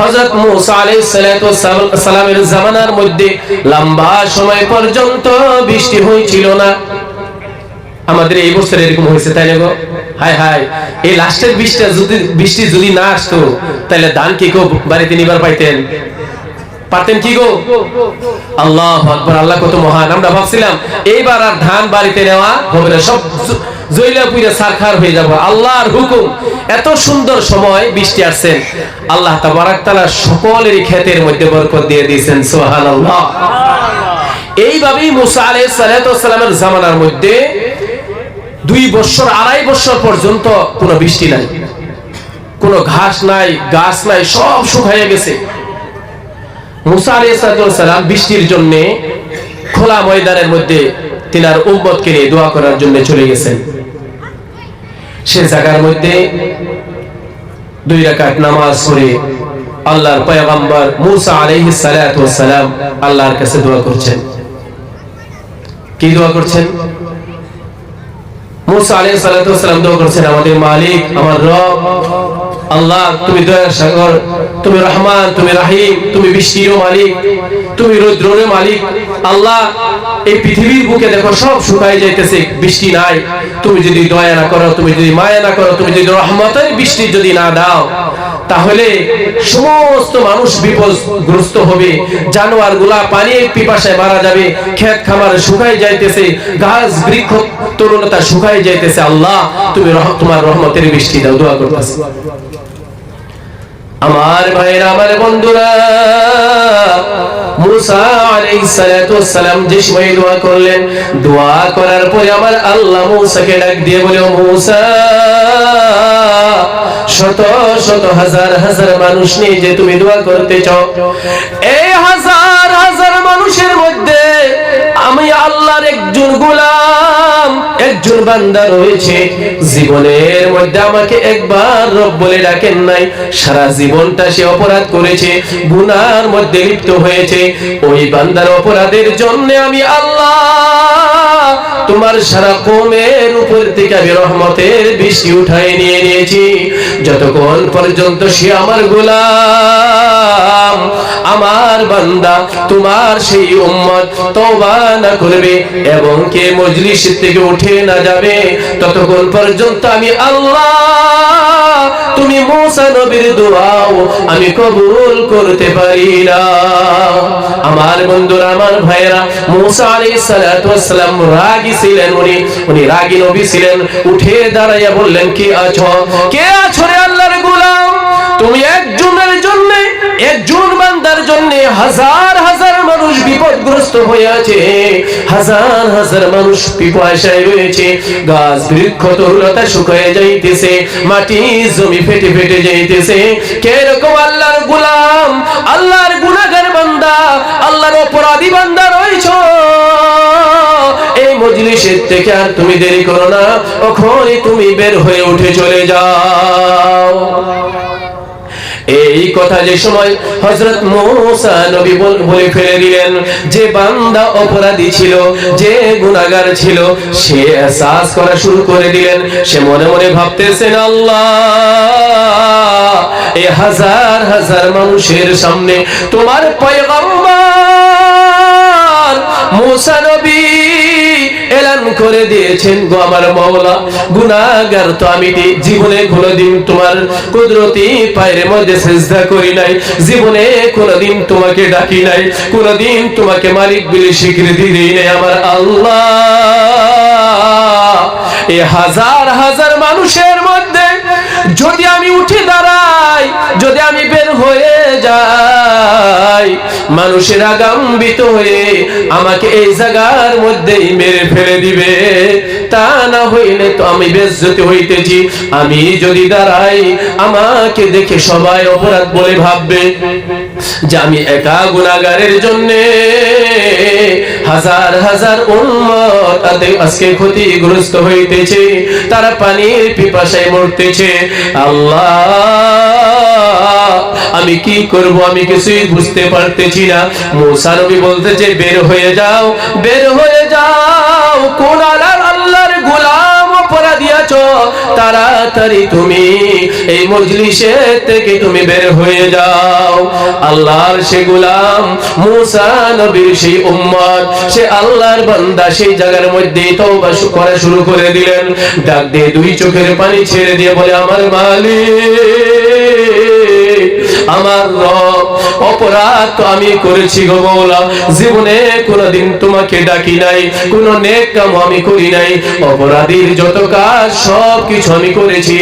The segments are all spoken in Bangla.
হযরত মূসা আলাইহিস সালামের জামানার মধ্যে লম্বা সময় পর্যন্ত বৃষ্টি হয়েছিল না। আমাদের এই বছর এরকম হয়েছে, তাই না গো? হায় হায় এই লাস্টের বৃষ্টি যদি বৃষ্টি যদি না আসতো, তাহলে ধান কি কেউ বাড়িতে নিবার পাইতেন? পারতেন কি গো? আল্লাহ আকবার, আল্লাহ কত মহান। আমরা ভাবছিলাম, এইবার আর ধান বাড়িতে নেওয়া হবে না। সব সারখার হয়ে যাব। আল্লাহর হুকুম। এত সুন্দর সময় বৃষ্টি আসছেন আল্লাহ সকলেরই মধ্যে বরকত দিয়ে দিয়েছেন এইভাবেই মুসা সালামের জামানার মধ্যে দুই বছর, আড়াই বছর পর্যন্ত কোনো বৃষ্টি নাই। কোনো ঘাস নাই, গাছ নাই, সব শুকাইয়া গেছে। মুসা আলাইহিস সালাম বৃষ্টির জন্য খোলা ময়দানের মধ্যে তিনার উম্মতকে নিয়ে দোয়া করার জন্য চলে গেছেন। সে জায়গার মধ্যে দুই রাকাত নামাজ পড়ে আল্লাহর পয়গম্বর মুসা সালাতু সালাম আল্লাহর কাছে দোয়া করছেন। কি দোয়া করছেন? আমাদের মালিক, আমার রব, আল্লাহ, তুমি সাগর, তুমি রহমান, তুমি রাহিম, তুমি মালিক তুমি মালিক, আল্লাহ এই পৃথিবীর বুকে দেখো সব শুকাই যাইতেছে, বৃষ্টি নাই। তুমি যদি দয়া না করো, তুমি যদি মায়া না করো, তুমি যদি রহমতের বৃষ্টি যদি না দাও, তাহলে সমস্ত মানুষ বিপদগ্রস্ত হবে। জানোয়ারগুলা পানির পিপাসায় মারা যাবে, ক্ষেত খামার শুকাই যাইতেছে, গাছ বৃক্ষ তরুণতা শুকাই যাইতেছে। আল্লাহ, তুমি তোমার রহমতের বৃষ্টি দাও, দোয়া করতেছে। আমার ভাইয়েরা, আমার বন্ধুরা মুসা আলাইহিসসালাম যে সময় দোয়া করলেন, দোয়া করার পরে আমার আল্লাহ মুসাকে ডাক দিয়ে মুসা, শত শত হাজার হাজার মানুষ নিয়ে যে তুমি দোয়া করতে চাও, এই হাজার হাজার মানুষের মধ্যে আমি আল্লাহর একজন গোলাম একজন বান্দা রয়েছে। জীবনের মধ্যে আমাকে একবার রব বলে ডাকেন নাই। সারা জীবনটা সে অপরাধ করেছে, গুনার মধ্যে লিপ্ত হয়েছে। ওই বান্দার অপরাধের জন্য আমি আল্লাহ তোমার সারা কমের উপর থেকে আমি রহমতের নিয়ে নিয়েছি। যতক্ষণ পর্যন্ত সে আমার গোলাম, আমার বান্দা তোমার সেই উম্মত না করবে এবং কে মজলিস থেকে উঠে না যাবে। ততক্ষণ পর্যন্ত আমি আল্লাহ, তুমি মুসা নবীর দোয়াও আমি কবুল করতে পারি না। আমার বন্ধুরা, আমার ভাইয়েরা, মুসা আলাইহিস ওয়াসসালাম রাগী ছিলেন উনি। উনি রাগী নবী ছিলেন। উঠে দাঁড়াইয়া বললেন, কে আছো? কে আছো রে আল্লাহর গোলাম? তুমি একজনের জন্য একজন বান্দার জন্য হাজার মানুষ হয়ে আছে হাজার হাজার মানুষ পিপাসায় রয়েছে। গাছ, বৃক্ষ, তরুলতা শুকিয়ে যাইতেছে। মাটি জমি ফেটে ফেটে যাইতেছে। কেরকম আল্লাহর গোলাম, আল্লাহর গুনাহগার বান্দা, আল্লাহর অপরাধী বান্দা রয়েছ। এই মজলিসের থেকে আর তুমি দেরি করো না। ওখানে তুমি বের হয়ে উঠে চলে যাও। এই কথা যে সময় নবী বলে ফেলে দিলেন, যে বান্দা অপরাধী ছিল, যে ছিল, সে করা শুরু করে দিলেন। সে মনে মনে ভাবতেছেন আল্লাহ এই হাজার হাজার মানুষের সামনে তোমার পয়গম্বর নবী করে দিয়েছেন গো আমার মাওলা। গুনাহগার তো আমি জীবনে কোনোদিন তোমার কুদরতি পায়ের মধ্যে সেজদা করি নাই। জীবনে কোনোদিন তোমাকে ডাকি নাই। কোনোদিন তোমাকে মালিক বলে স্বীকৃতি দিই নাই আমার আল্লাহ। এ হাজার হাজার মানুষের মধ্যে যদি আমি উঠে দাঁড়াই মানুষের গাম্বিত হয়ে আমাকে এই জায়গার মধ্যেই মেরে ফেলে দিবে। তা না হইলে তো আমি বেজ্জতি হইতেছি। আমি যদি দাঁড়াই, আমাকে দেখে সবাই অপরাধ বলে ভাববে। যে আমি একা গুনাগারের জন্য হাজার হাজার উম্মত আদে- আজকে ক্ষতিগ্রস্ত হইতেছে। তারা পানির পিপাসায় মরতেছে। আল্লাহ, আমি কি করব আমি কিছুই বুঝতে পারতেছি না। মুসা নবী বলতেছে, বের হয়ে যাও, বের হয়ে তাড়াতাড়ি তুমি এই মজলিসে থেকে তুমি বের হয়ে যাও। আল্লাহর সে গুলাম মুসা নবীর সেই উম্মত, সে আল্লাহর বান্দা সেই জায়গার মধ্যে তওবা করা শুরু করে দিলেন। ডাক দিয়ে দুই চোখের পানি ছেড়ে দিয়ে বলে, আমার মালিক, আমার রব অপরাধ তো আমি করেছি গো মৌলা। জীবনে কোনোদিন তোমাকে ডাকি নাই, কোনো নেক কাম আমি করি নাই। অপরাধীর যত কাজ, সব কিছু আমি করেছি।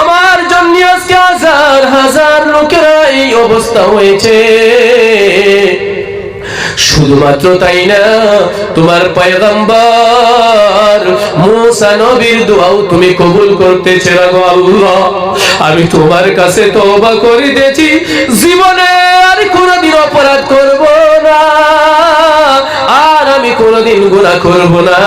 আমার জন্য আজকে হাজার হাজার লোকের এই অবস্থা হয়েছে। শুধুমাত্র তাই না, তোমার পয়গম্বর মুসা নবীর দোয়াও তুমি কবুল করতে গো আল্লাহ। আমি তোমার কাছে তওবা করিতেছি জীবনে আর কোনোদিন অপরাধ করব না। আমি কোনোদিন গুনাহ করব না।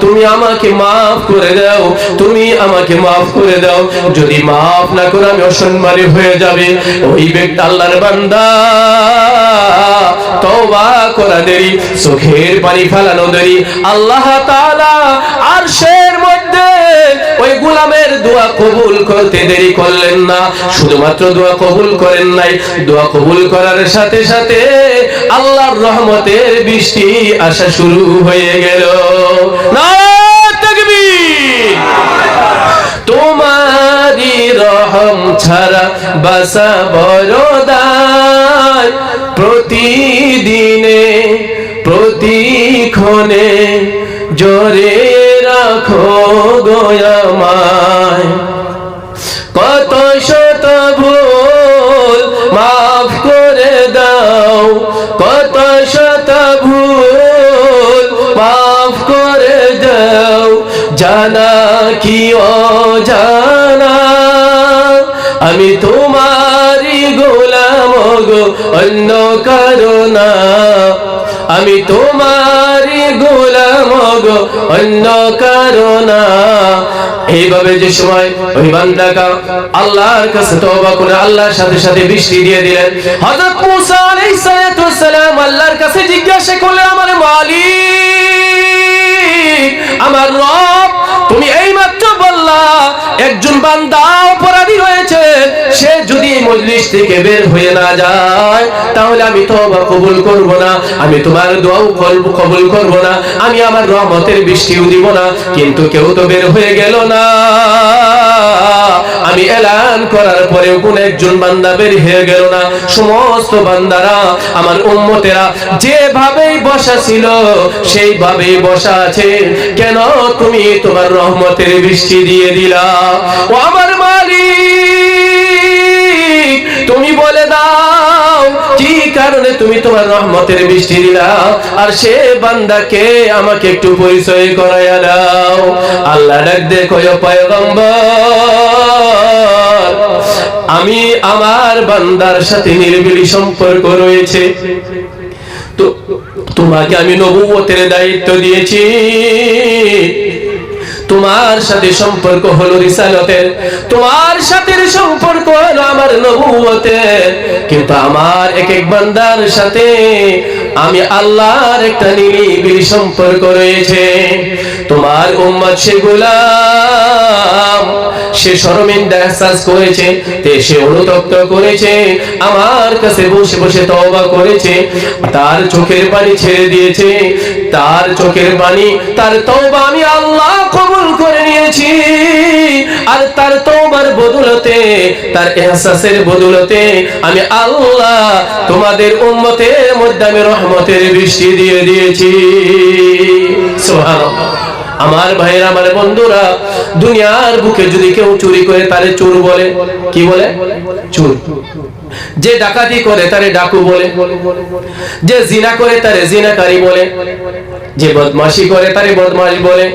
তুমি আমাকে মাফ করে দাও, তুমি আমাকে মাফ করে দাও। যদি মাফ না করে, আমি অসম্মানী হয়ে যাবে। ওই ব্যক্তি আল্লাহর বান্দা। তওবা করা দেরি, চোখের পানি ফেলানো দেরি। আল্লাহ তাআলা আরশের মধ্যে ওই গোলামের দোয়া কবুল করতে দেরি করলেন না। শুধুমাত্র দোয়া কবুল করেন নাই। দোয়া কবুল করার সাথে সাথে আল্লাহর রহমতের বৃষ্টি আসা শুরু হয়ে গেল। না তোমারি রহম ছাড়া বাসা বড়দায় প্রতিদিনে, প্রতিক্ষণে জোরে রাখো গোয়ামায় কত শত ভুল মাফ করে দাও, কত শত ভুল মাফ করে দাও, জানা কি জানা আমি তোমারই গোলাম গো, অন্য কারণা আমি তোমারই গোলাম গো, অন্য কারণা এইভাবে যে সময় ওই বান্দাকা আল্লাহর কাছে তওবা করে আল্লাহর সাথে সাথে বৃষ্টি দিয়ে দিলেন, হযরত মুসা আলাইহিস সালাম আল্লাহর কাছে জিজ্ঞাসা করলেন, আমার মালিক, আমার রব, তুমি এইমাত্র বললা, একজন বান্দা অপরাধী হয়েছে, সে যদি মজলিস থেকে বের হয়ে না যায়। তাহলে আমি তওবা কবুল করব না, আমি তোমার দোয়াও কল- কবুল করব না, আমি আমার রহমতের বৃষ্টিও দিব না। কিন্তু কেউ তো বের হয়ে গেল না। আমি এলান করার পরেও কোন একজন বান্দা বের হয়ে গেল না। সমস্ত বান্দারা, আমার উম্মতেরা যেভাবেই বসা ছিল, সেইভাবেই বসা আছে কেন তুমি তোমার রহমতের বৃষ্টি দিয়ে দিলা? ও আমার তুমি বলে দাও, কি কারণে তুমি তোমার রহমতের বৃষ্টি দিলা? আর সে বান্দাকে আমাকে একটু পরিচয় করাইয়া দাও। আল্লাহ ডাক দেখো পয়গম্বর, আমি আমার বান্দার সাথে নির্বিলি সম্পর্ক রয়েছে। তোমাকে আমি নবুয়তের দায়িত্ব দিয়েছি। তোমার সাথে সম্পর্ক হলো রিসালতের তোমার সাথে সম্পর্ক হলো আমার নবুয়তের কিন্তু আমার এক এক বান্দার সাথে আমি আল্লাহর একটা নিরিবিলি সম্পর্ক রয়েছে। তোমার উম্মত সে গোলাম, সে শরমিন্দা এহসাস করেছে, তে সে অনুতপ্ত করেছে, আমার কাছে বসে বসে তওবা করেছে, তার চোখের পানি ছেড়ে দিয়েছে। তার চোখের পানি তার তওবা আমি আল্লাহ কবুল করে নিয়েছি। আর তার তওবার বদলতে, তার এহসাসের বদলতে আমি আল্লাহ তোমাদের উম্মতের মধ্যে রহমতের বৃষ্টি দিয়ে দিয়েছি। আমার ভাইয়ের, আমার বন্ধুরা, দুনিয়ার বুকে যদি কেউ চুরি করে তারে চোর বলে, কি বলে? চোর। যে ডাকাতি করে তারে ডাকু বলে, যে জিনা করে তারে জিনাকারী বলে, যে বদমাশি করে তারে বদমাশ বলে,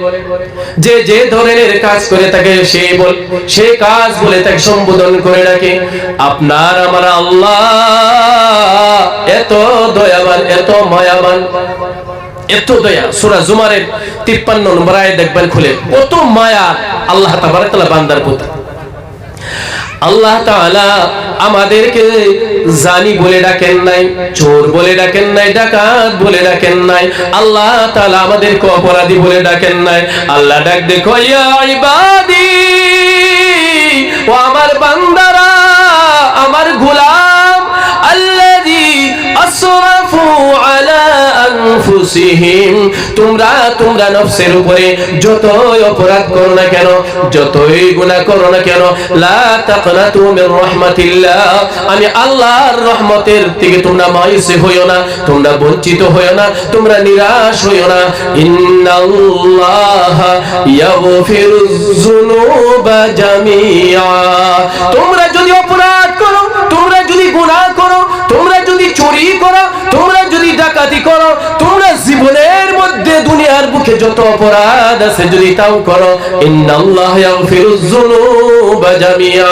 যে যে ধরনের কাজ করে তাকে সে বল, সে কাজ বলে তাকে সম্বোধন করে ডাকে। আপনার আমার আল্লাহ এত দয়াবান, এত মায়াবান, এত দয়া। সূরা জুমারের 53 নম্বর দেখবেন খুলে। কত মায়া আল্লাহ তাবারক তাআলা বান্দার প্রতি। আল্লাহ আমাদেরকে জানি বলে ডাকেন নাই, চোর বলে ডাকেন নাই, ডাকাত বলে ডাকেন নাই, আল্লাহ তাআলা আমাদেরকে অপরাধী বলে ডাকেন নাই। আল্লাহ ডাক দেখো, ইয়া ইবাদি, ও আমার বান্দারা, আমার গোলাম, আল্লাযী আনফুসিহিম। তোমরা তোমরা নফসের উপরে যতই অপরাধ করো না কেন, যতই গুনাহ করো না কেন, লা তাকনাতু মির রাহমাতিল্লাহ। আমি আল্লাহর রহমতের থেকে তোমরা হইও না, তোমরা বঞ্চিত হইও না, তোমরা নিরাশ হইও না। ইন্নাল্লাহ ইয়াগফিরুজ যুনুবা তোমরা যদি অপরাধ করো, তোমরা যদি গুনাহ করো, তোমরা যদি চুরি করো, তোমরা যদি ডাকাতি করো জীবনের মধ্যে দুনিয়ার বুকে যত অপরাধ আছে, যদি তাও করো, ইন্নাল্লাহ ইয়াগফিরুজ যুনুবা জামিয়া।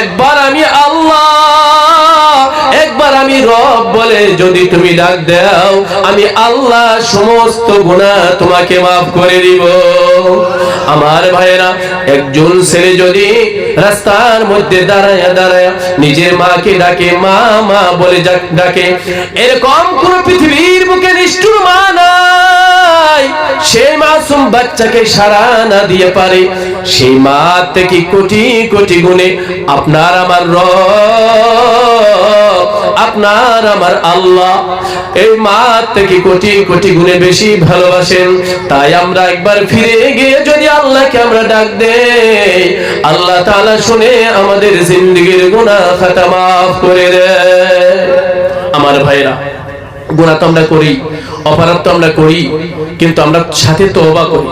একবার আমি আল্লাহ, একবার আমি রব বলে যদি তুমি ডাক দাও, আমি আল্লাহ সমস্ত গুনাহ তোমাকে মাফ করে দিব। আমার ভাইয়েরা, একজন ছেলে যদি রাস্তার মধ্যে দাঁড়ায় দাঁড়ায় নিজের মাকে ডাকে, মা মা বলে ডাকে, এরকম কোন পৃথিবীর বুকে নিষ্ঠুর মা নাই। সেই মাসুম বাচ্চাকে সারা না দিয়ে পারে। সেই মা থেকে কোটি কোটি গুণে আপনার আমার রব। আপনার আমার আল্লাহ। এই মা থেকে কোটি কোটি গুণে বেশি ভালোবাসেন। তাই আমরা একবার ফিরে গিয়ে যদি আল্লাহকে আমরা ডাক দেই, আল্লাহ তাআলা শুনে আমাদের জিন্দগির গুনাহ খাতা মাফ করে দেয়। আমার ভাইরা গুনাহ তো আমরা করি, অপরাধ তো আমরা করি, কিন্তু আমরা সাথে তওবা করি।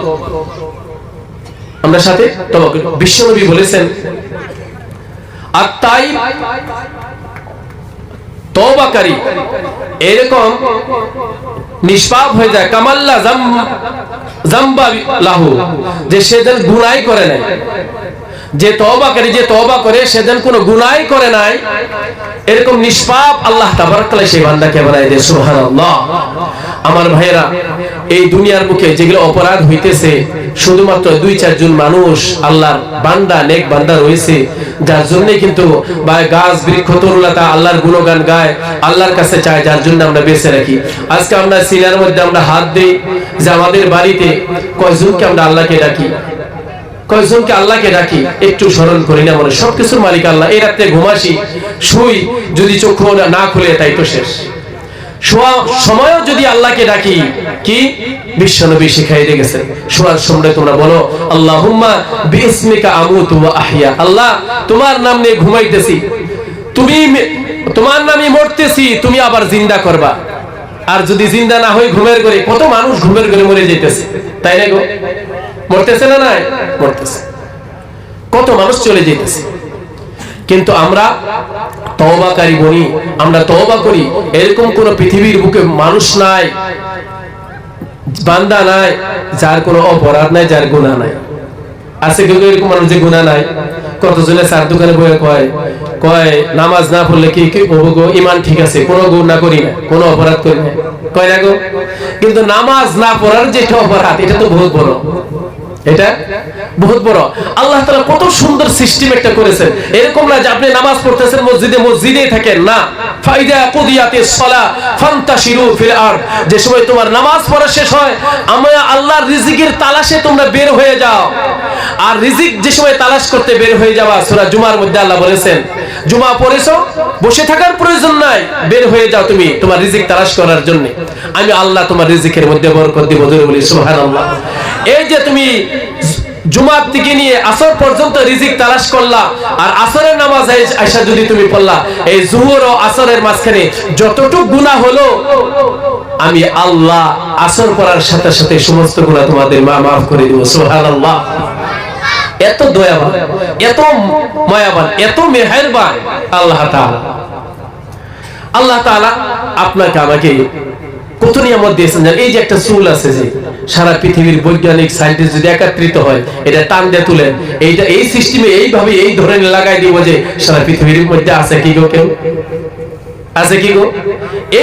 আমরা সাথে তওবা করি। বিশ্বনবী বলেছেন, আর তাই তওবাকারী। এরকম নিষ্পাপ হয়ে যায়। কামাল্লা জাম জাম্বা লাহু, যে সে যেন গুনাই করে নাই যে তওবাকারী যে তওবা করে সে যেন কোনো গুনাই করে নাই। এরকম নিষ্পাপ আল্লাহ সেই বান্দাকে বানায় দেয় আমার ভাইয়েরা, এই দুনিয়ার মুখে যেগুলো অপরাধ হইতেছে, শুধুমাত্র দুই চারজন মানুষ আল্লাহর বান্দা, নেক বান্দা রয়েছে, যার জন্য কিন্তু বা গাছ, বৃক্ষ তরুলতা আল্লাহর গুণগান গায়, আল্লাহর কাছে চায়, যার জন্য আমরা বেঁচে রাখি। আজকে আমরা সিনার মধ্যে আমরা হাত দিই যে আমাদের বাড়িতে কয়জনকে আমরা আল্লাহকে ডাকি? কয়েকজনকে আল্লাহকে ডাকি, একটু স্মরণ করি না মনে, সবকিছুর মালিক আল্লাহ। এই রাত্রে ঘুমাসি শুই, যদি চক্ষু না খুলে, তাই তো শেষ। সময়ও যদি আল্লাহকে ডাকি, কি? বিশ্বনবী শিখাই দিয়ে গেছেন। সময় তোমরা বলো আহইয়া। আল্লাহ, তোমার নাম নিয়ে ঘুমাইতেছি। তুমি তোমার নামে মরতেছি, তুমি আবার জিন্দা করবা। আর যদি জিন্দা না হই, ঘুমের করে কত মানুষ ঘুমের করে মরে যাইতেছে। তাই না গো? মরতেছে না নাই? মরতেছে। কত মানুষ চলে যেতেছে কিন্তু আমরা তওবাকারী বনি, আমরা তওবা করি, এরকম কোন পৃথিবীর বুকে মানুষ নাই, বান্দা নাই, যার কোনো অপরাধ নাই, যার গুনাহ নাই। আছে কেউ এরকম মানুষ যে গুনাহ নাই? কতজনে চার দোকানে বয়ে কয় কয়, নামাজ না পড়লে কি ইমান ঠিক আছে, কোনো গুণা করি না কোনো অপরাধ করি না কয় না কিন্তু নামাজ না পড়ার যেটা অপরাধ, এটা তো বহুত বড়। এটা বহুত বড়। আল্লাহ তাআলা কত সুন্দর সিস্টেম একটা করেছেন। এরকম না যে আপনি নামাজ পড়তেছেন, মসজিদে মসজিদে থাকেন। না। পড়া শেষ হয় রিজিকের তালাশে তোমরা বের হয়ে যাও। আর রিজিক যে সময় করতে বের হয়ে যাওয়া জুমার মধ্যে আল্লাহ বলেছেন, জুমা পড়েছো? বসে থাকার প্রয়োজন নাই। বের হয়ে যাও তুমি তোমার রিজিক তালাশ করার জন্য। আমি আল্লাহ তোমার রিজিকের মধ্যে বরকত দিব বলি, সুবহানাল্লাহ। এই যে তুমি জুমার থেকে নিয়ে আসর পর্যন্ত রিজিক তালাশ করলা, আর আসরের নামাজ আয়সা যদি তুমি পড়লা, এই জুহর ও আসরের মাঝখানে যতটুক গুনাহ হলো, আমি আল্লাহ আসর পড়ার সাথে সাথে সমস্ত গুনাহ তোমাদের মা মাফ করে দিব, সুবহানাল্লাহ। এত দয়াবান, এত মায়াবান, এত মেহেরবান আল্লাহ তাআলা। আল্লাহ তাআলা আপনাকে আমাকে কত নিয়ামত দিয়েছেন? এই যে একটা চুল আছে যে, সারা পৃথিবীর বৈজ্ঞানিক সায়েন্টিস্ট যদি একত্রিত হয়, এটা টান দিয়ে তুলেন। এইটা, এই সিস্টেমে এইভাবে এই ধরনের লাগাই দিব যে, সারা পৃথিবীর মধ্যে আছে কি গো কেউ? আছে কি গো?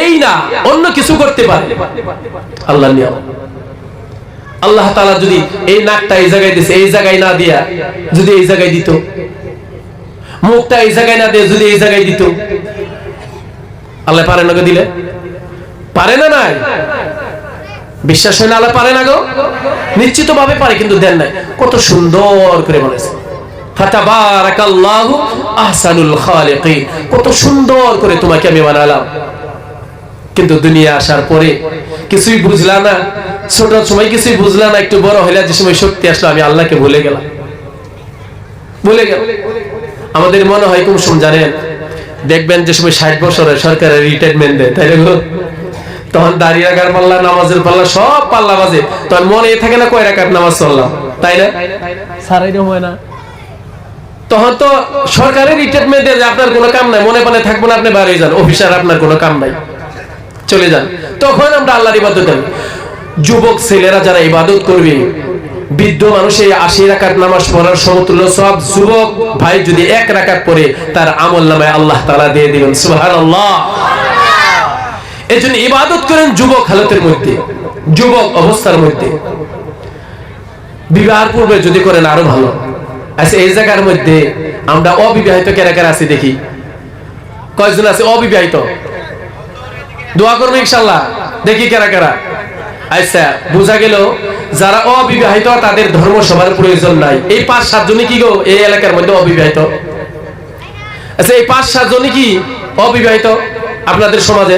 এই না, অন্য কিছু করতে পারে। আল্লাহ নিয়ম আল্লাহ তাআলা যদি এই নাকটা এই জায়গায় দিছে, এই জায়গায় না দিয়া যদি এই জায়গায় দিত। মুখটা এই জায়গায় না দিয়ে যদি এই জায়গায় দিত। আল্লাহ পারে না দিলে? পারে না নাই? বিশ্বাস হয় না আল্লাহ পারে না গো? নিশ্চিত ভাবে পারে, কিন্তু দেন নাই। কত সুন্দর করে বলেছে। কত সুন্দর করে তোমাকে আমি বানালাম। কিন্তু দুনিয়া আসার পরে কিছুই বুঝলা না ছোট সময় কিছুই বুঝলা না একটু বড় হইলে যে সময় শক্তি আসলো আমি আল্লাহকে ভুলে গেলাম। ভুলে গেল আমাদের মনে হয় কোন সময় জানেন দেখবেন যে সময় ষাট বছরে সরকারের রিটায়ারমেন্ট দেয় তাই না তখন দাঁড়িয়ে রাখার পাল্লা নামাজের পাল্লা সব পাল্লা বাজে। তখন মনে থাকে না কয় রাখার নামাজ চললাম তাই না? সারাই হয় না। তখন তো সরকারের রিটায়ারমেন্ট দিয়ে আপনার কোনো কাম নাই মনে মনে থাকব না আপনি বাড়ি যান। অফিসার আপনার কোনো কাম নাই। চলে যান। তখন আমরা আল্লাহর ইবাদত করি। যুবক, ছেলেরা যারা ইবাদত করবে, বৃদ্ধ মানুষ এই আশি রাকাত নামাজ পড়ার সমতুল্য সব যুবক ভাই যদি এক রাকাত পড়ে, তার আমল নামায় আল্লাহ তাআলা দিয়ে দিবেন। সুবহানাল্লাহ। এই জন্য ইবাদত করেন যুবক হালতের মধ্যে, যুবক অবস্থার মধ্যে। বিবাহের পূর্বে যদি করেন আরও ভালো। আচ্ছা এই জায়গার মধ্যে আমরা অবিবাহিত কেরা কেরা আছি দেখি? কয়জন আছে? অবিবাহিত। দোয়া করব ইনশাল্লাহ। দেখি কেরা কেরা। আচ্ছা বোঝা গেল যারা অবিবাহিত, তাদের ধর্ম সবার প্রয়োজন নাই। এই পাঁচ সাতজনই কি গো এই এলাকার মধ্যে অবিবাহিত? আচ্ছা এই পাঁচ সাতজনই কি অবিবাহিত আপনাদের সমাজে?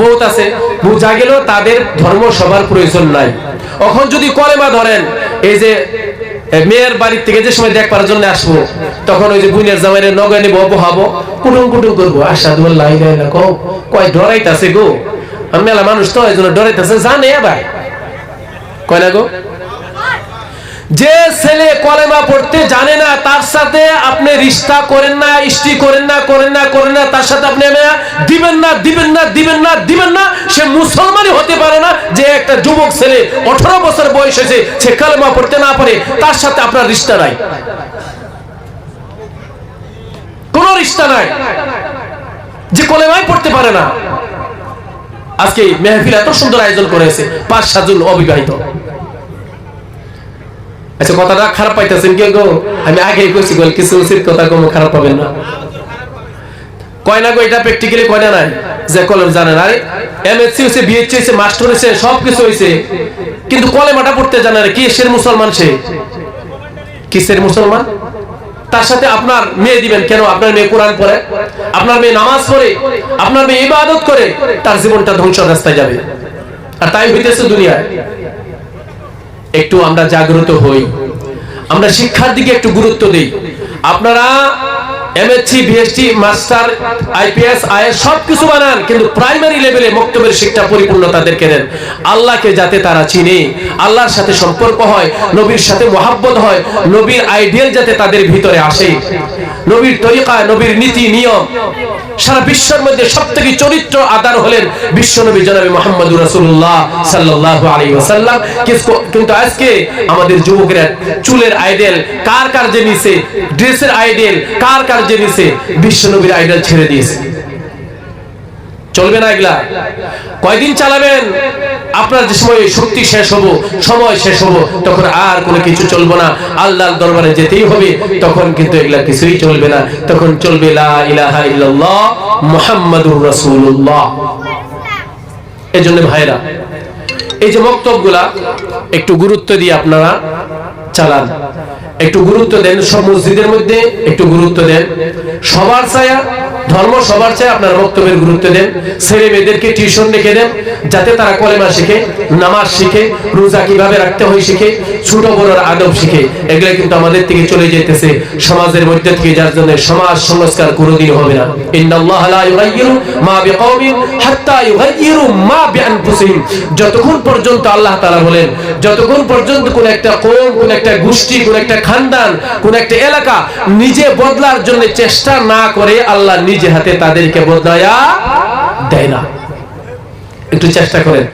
বহুত আছে। বোঝা গেল তাদের ধর্ম সবার প্রয়োজন নাই। এখন যদি কলেমা ধরেন, এই যে মেয়ের বাড়ির থেকে যে সময় দেখবার জন্য আসব, তখন ওই যে বুনের জামাইরে নগে নিবো বহাবো কুটুম কুটুম করব। আসাদু কয় ডরাইতাছে গো? মেলা মানুষ তো এই জন্য ডরাইতাছে, জানে আবার। কয় না গো? যে ছেলে কলেমা পড়তে জানে না, তার সাথে আপনি রিস্তা করেন না, ইষ্টি করেন না করেন না করেন না, তার সাথে আপনি দিবেন না দিবেন না দিবেন না দিবেন না, সে মুসলমানই হতে পারে না। যে একটা যুবক ছেলে আঠারো বছর বয়স হয়েছে, সে কলেমা পড়তে না পারে, তার সাথে আপনার রিস্তা নাই। কোন রিস্তা নাই। যে কলেমাই পড়তে পারে না। আজকে মেহফিল এত সুন্দর আয়োজন করেছে, পাঁচ সাতজন অবিবাহিত। আচ্ছা কথাটা খারাপ পাইতেছেন কে গো? আমি আগে কইছি গো, কিছু উচিত কথা কম খারাপ পাবেন না। কয় না গো, এটা প্র্যাকটিক্যালি কয় না নাই? যে কলম জানেন আরে এমএসসি হইছে বিএসসি হইছে মাস্টার হইছে সব কিছু হইছে। কিন্তু কলেমাটা পড়তে জানে না, কি সের মুসলমান সে? কিসের মুসলমান? তার সাথে আপনার মেয়ে দিবেন কেন? আপনার মেয়ে কোরআন পড়ে, আপনার মেয়ে নামাজ পড়ে, আপনার মেয়ে ইবাদত করে, তার জীবনটা ধ্বংস রাস্তায় যাবে। আর তাই হইতেছে দুনিয়ায়। একটু আমরা জাগ্রত হই। আমরা শিক্ষার দিকে একটু গুরুত্ব দিই। আপনারা MSC BST master IPS IS সব কিছু বানান, কিন্তু প্রাইমারি লেভেলে শিক্ষা আল্লাহকে যাতে তারা চিনে, আল্লাহর সাথে সম্পর্ক হয়, নবীর সাথে মোহাব্বত হয়, নবীর আইডিয়াল যাতে তাদের ভিতরে আসে। নবীর তরিকা, নবীর নীতি, নিয়ম, সারা বিশ্বের মধ্যে সব থেকে চরিত্র আদার হলেন বিশ্বনবী জনাবি মোহাম্মদ রাসূলুল্লাহ সাল্লাল্লাহু আলাইহি ওয়াসাল্লাম। কিন্তু আজকে আমাদের যুবকেরা চুলের আইডেল কার কার যে নিছে ড্রেসের আইডেল কার কার যে নিছে বিশ্বনবীর আইডেল ছেড়ে দিয়েছে। চলবে না এগুলা? কয়দিন চালাবেন? আপনার যে সময় শক্তি শেষ হব, সময় শেষ হব, তখন আর কোনো কিছু চলবে না। আল্লাহর দরবারে যেতেই হবে, তখন কিন্তু এগুলা কিছুই চলবে না। তখন চলবে লা ইলাহা ইল্লাল্লাহ মুহাম্মাদুর রাসূলুল্লাহ। এই জন্য ভাইরা, এই যে বক্তব্যগুলা, একটু গুরুত্ব দিয়ে আপনারা চালান। একটু গুরুত্ব দেন, সব মসজিদের মধ্যে একটু গুরুত্ব দেন। সবার ছায়া, ধর্ম সবার চাই আপনার বক্তব্যের গুরুত্ব দেন। ছেলে মেয়েদেরকে টিউশন রেখে দেন, যাতে তারা কলেমা শিখে, নামাজ শিখে, রোজা কীভাবে রাখতে হয় শিখে, ছোট বড়র আদব শিখে। এগুলো কিন্তু আমাদের থেকে চলে যেতেছে সমাজের মধ্যে থেকে, যার জন্য সমাজ সংস্কার কোনোদিন হবে না। যতক্ষণ পর্যন্ত আল্লাহ তাআলা বলেন, যতক্ষণ পর্যন্ত কোন একটা কওম কোন একটা গোষ্ঠী, কোন একটা খানদান, কোন একটা এলাকা নিজে বদলার জন্য চেষ্টা না করে আল্লাহ নিজে হাতে তাদেরকে বদলায়া দেয় না। একটু চেষ্টা করেন।